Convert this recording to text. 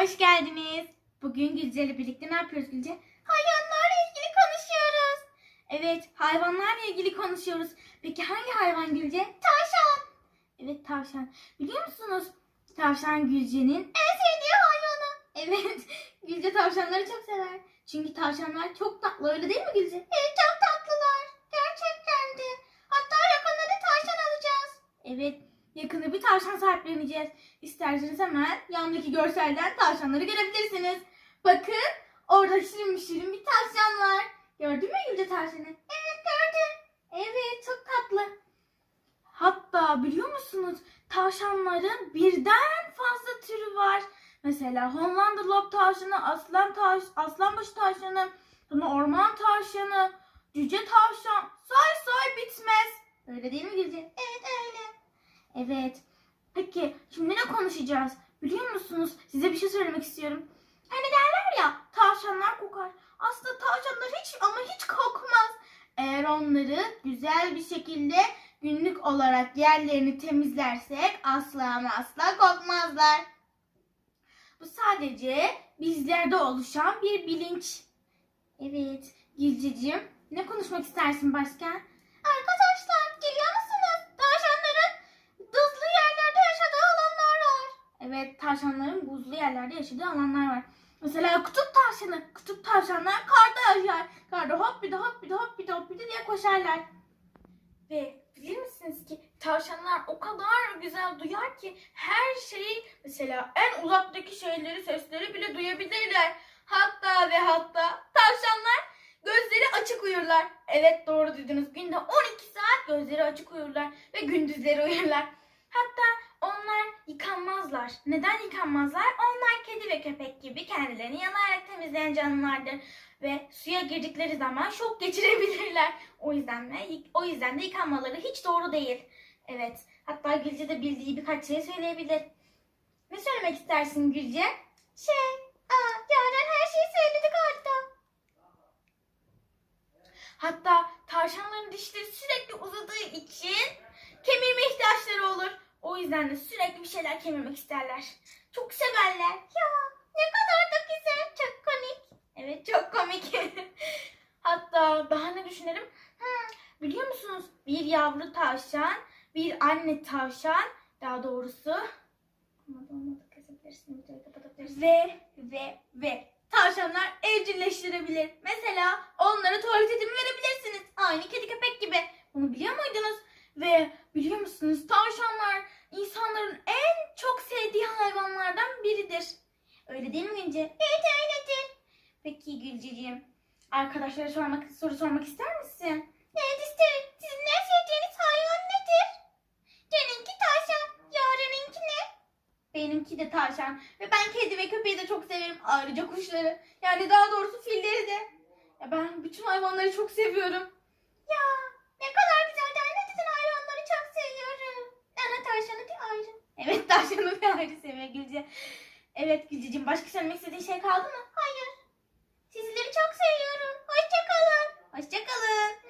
Hoş geldiniz. Bugün Gülce ile birlikte ne yapıyoruz Gülce? Hayvanlarla ilgili konuşuyoruz. Evet, hayvanlarla ilgili konuşuyoruz. Peki hangi hayvan Gülce? Tavşan. Evet, tavşan. Biliyor musunuz? Tavşan Gülce'nin en sevdiği hayvanı. Evet, Gülce tavşanları çok sever. Çünkü tavşanlar çok tatlı, öyle değil mi Gülce? Evet, çok tatlılar. Gerçekten de. Hatta yakında da tavşan alacağız. Evet, yakında bir tavşan sahipleneceğiz. İsterseniz hemen yandaki görselden tavşanları görebilirsiniz. Bakın orada şirin şirin bir tavşan var. Gördün mü Gülce tavşanı? Evet gördüm. Evet çok tatlı. Hatta biliyor musunuz tavşanların birden fazla türü var. Mesela Hollander lop tavşanı, aslan taş, aslanbaşı tavşanı, sonra orman tavşanı, cüce tavşan. Say say bitmez. Öyle değil mi Gülce? Evet. Evet. Peki şimdi ne konuşacağız? Biliyor musunuz? Size bir şey söylemek istiyorum. Hani derler ya tavşanlar kokar. Aslında tavşanlar hiç ama hiç kokmaz. Eğer onları güzel bir şekilde günlük olarak yerlerini temizlersek asla ama asla kokmazlar. Bu sadece bizlerde oluşan bir bilinç. Evet Gülceciğim ne konuşmak istersin başka? Arkadaşlar geliyor musunuz? Tavşanların buzlu yerlerde yaşadığı alanlar Evet tavşanların buzlu yerlerde yaşadığı alanlar var. Mesela kutup tavşanı. Kutup tavşanlar karda yaşar. Karda hop bir de hop bir de hop bir de hop bir de diye koşarlar. Ve bilir misiniz ki tavşanlar o kadar güzel duyar ki her şeyi mesela en uzaktaki şeyleri sesleri bile duyabilirler. Hatta ve hatta tavşanlar gözleri açık uyurlar. Evet doğru duydunuz. Günde 12 saat gözleri açık uyurlar ve gündüzleri uyurlar. Hatta yıkanmazlar. Neden yıkanmazlar? Onlar kedi ve köpek gibi kendilerini yanarak temizleyen canlılardır ve suya girdikleri zaman şok geçirebilirler. O yüzden de o yüzden de yıkanmaları hiç doğru değil. Evet. Hatta Gülce de bildiği birkaç şey söyleyebilir. Ne söylemek istersin Gülce? Şey, yüzden de sürekli bir şeyler kemirmek isterler. Çok severler. Ya ne kadar da güzel. Çok komik. Evet çok komik. Hatta daha ne düşünelim? Biliyor musunuz? Bir yavru tavşan, bir anne tavşan daha doğrusu. Ve ve ve tavşanlar evcilleştirebilir. Mesela onlara tuvalet edimi verebilirsiniz. Aynı kedi köpek gibi. Bunu biliyor muydunuz? Ve biliyor musunuz tavşanlar insanların en çok sevdiği hayvanlardan biridir. Öyle değil mi Gülce? Evet öyledir. Peki Gülceciğim, arkadaşlara sormak, soru sormak ister misin? Evet isterim. Sizin en sevdiğiniz hayvan nedir? Benimki tavşan. Yaren'inki ne? Benimki de tavşan. Ve ben kedi ve köpeği de çok severim. Ayrıca kuşları. Yani daha doğrusu filleri de. Ya ben bütün hayvanları çok seviyorum. Ya ne kadar güzel. Ben de bütün hayvanları çok seviyorum. Ama tavşanı bir ayrı. Evet tavşanı bir ayrı Gülce. Evet Gülceciğim başka söylemek istediğin şey kaldı mı? Hayır. Sizleri çok seviyorum. Hoşçakalın. Hoşçakalın.